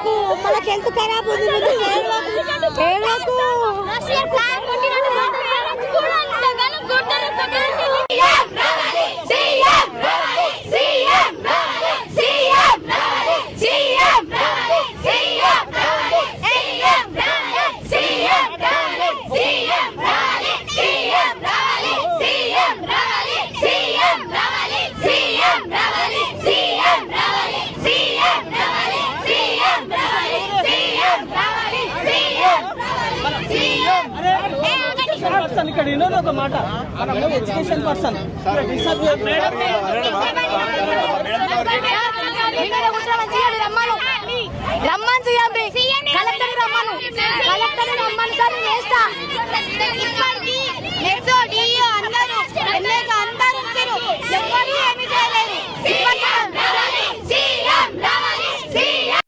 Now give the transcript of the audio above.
ఏడవకు మనకి హెల్త్ ఖరాబ్ ఉంది పర్సన్ ఇక్కడ వినోద్ ఒక మాట. Education person. రమ్మని